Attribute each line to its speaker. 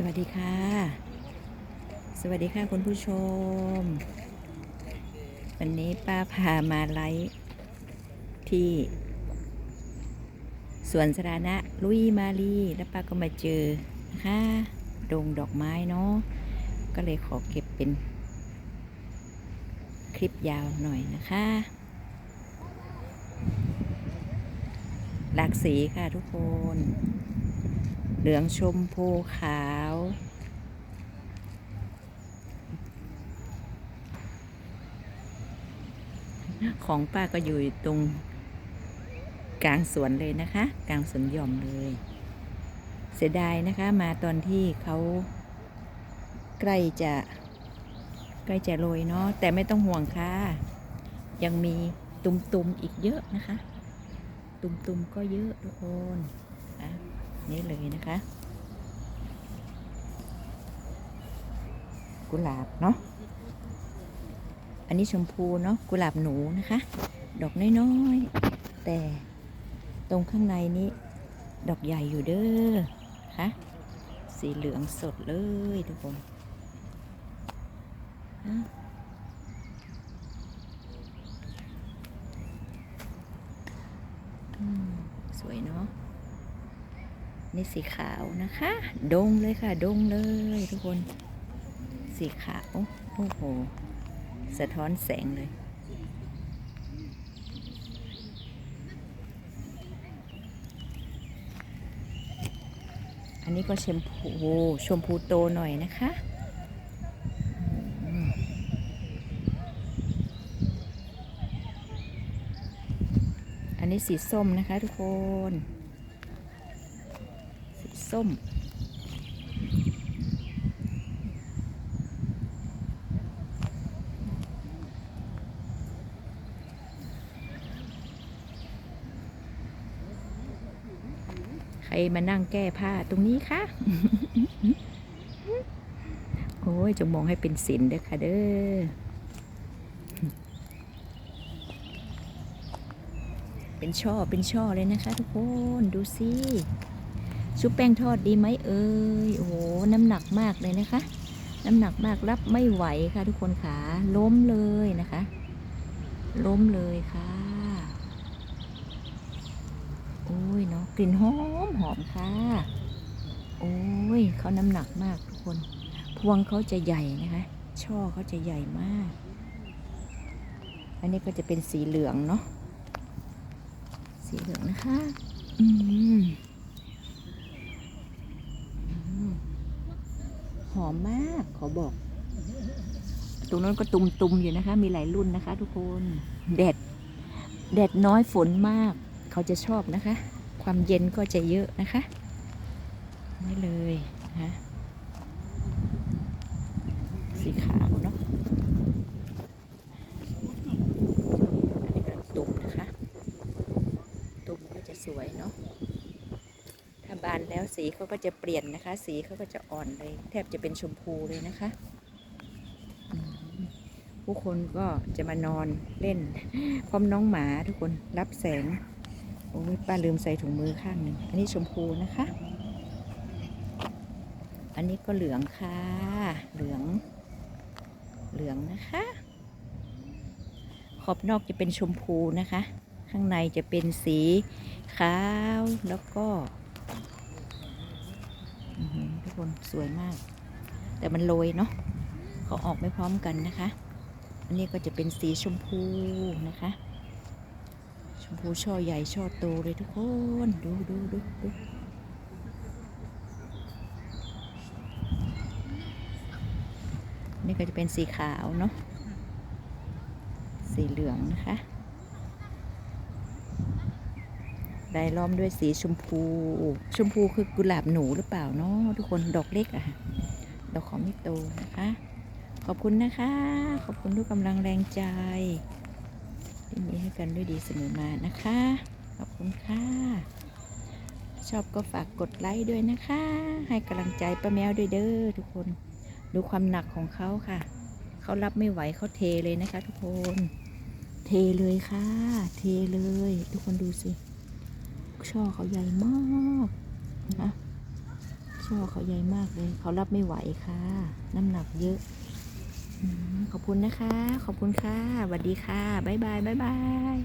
Speaker 1: สวัสดีค่ะ สวัสดีค่ะคุณผู้ชม วันนี้ป้าพามาไลฟ์ที่สวนสาธารณะลุยมารีแล้วป้าก็มาเจอนะคะดงดอกไม้เนาะก็เลยขอเก็บเป็นคลิปยาวหน่อยนะคะ หลากสีค่ะทุกคน เหลืองชมพูขาว ของป้าก็อยู่ตรงกลางสวนเลยนะคะ กลางสวนหย่อมเลย เสียดายนะคะมาตอนที่เขาใกล้จะใกล้จะโรยเนาะแต่ไม่ต้องห่วงค่ะ ยังมีตุมๆอีกเยอะนะคะ ตุมๆก็เยอะทุกคน นี่เลยนะคะ กุหลาบเนาะอันนี้ชมพูเนาะกุหลาบหนูนะคะ ดอกน้อยๆ แต่ตรงข้างในนี้ ดอกใหญ่อยู่เด้อคะสีเหลืองสดเลยทุกคนสวยเนาะ นี่สีขาวนะคะ ดงเลยค่ะ ดงเลยทุกคน สีขาว โอ้โห สะท้อนแสงเลย อันนี้ก็แชมพูชมพูโตหน่อยนะคะอันนี้สีส้มนะคะทุกคน ส้ม ใครมานั่งแก้ผ้าตรงนี้คะโอ้ยจงมองให้เป็นศิลป์เด้อค่ะเด้อ เป็นช่อเป็นช่อเลยนะคะทุกคน ดูสิ ชุบแป้งทอดดีไหมเอ่ยโอ้โหน้ำหนักมากเลยนะคะ น้ำหนักมากรับไม่ไหวค่ะทุกคนขาล้มเลยนะคะ ล้มเลยค่ะโอ้ยเนาะกลิ่นหอมหอมค่ะ โอ้ยเขาน้ำหนักมากทุกคน พวงเขาจะใหญ่นะคะ ช่อเขาจะใหญ่มาก อันนี้ก็จะเป็นสีเหลืองเนาะสีเหลืองนะคะ อืมอืมห อมมาก ขอบอก ตรงนั้นก็ตุมๆอยู่นะคะ มีหลายรุ่นนะคะ ทุกคนแดดแดดน้อยฝนมาก เขาจะชอบนะคะ ความเย็นก็จะเยอะนะคะนี่เลยนะสีขาวเนาะอันนี้ก็ตุ่มนะคะ ตุ่มก็จะสวยเนาะ ถ้าบานแล้ว สีเขาก็จะเปลี่ยนนะคะ สีเขาก็จะอ่อนเลย แทบจะเป็นชมพูเลยนะคะผู้คนก็จะมานอนเล่น พร้อมน้องหมาทุกคนรับแสงโอ้ยป้าลืมใส่ถุงมือข้างนึงอันนี้ชมพูนะคะ อันนี้ก็เหลืองค่ะ เหลือง เหลืองนะคะ ขอบนอกจะเป็นชมพูนะคะ ข้างในจะเป็นสีขาวแล้วก็ คนสวยมาก แต่มันโรยเนาะเขาออกไม่พร้อมกันนะคะ อันนี้ก็จะเป็นสีชมพูนะคะ ชมพูช่อใหญ่ช่อโตเลยทุกคนดูดูดูดูนี่ก็จะเป็นสีขาวเนาะสีเหลืองนะคะ ได้ล้อมด้วยสีชมพู ชมพูคือกุหลาบหนูหรือเปล่าเนาะทุกคนดอกเล็กอะค่ะดอกของไม่โตนะคะ ขอบคุณนะคะ ขอบคุณทุกกำลังแรงใจที่มีให้กันด้วยดีเสมอมานะคะ ขอบคุณค่ะ ชอบก็ฝากกดไลค์ด้วยนะคะ ให้กำลังใจป้าแมวด้วยเด้อทุกคน ดูความหนักของเขาค่ะ เขารับไม่ไหวเขาเทเลยนะคะ ทุกคน เทเลยค่ะ เทเลย ทุกคนดูสิ ช่อเขาใหญ่มากนะช่อเขาใหญ่มากเลย เขารับไม่ไหวค่ะ น้ำหนักเยอะขอบคุณนะคะ ขอบคุณค่ะสวัสดีค่ะ บ๊ายบาย บ๊ายบาย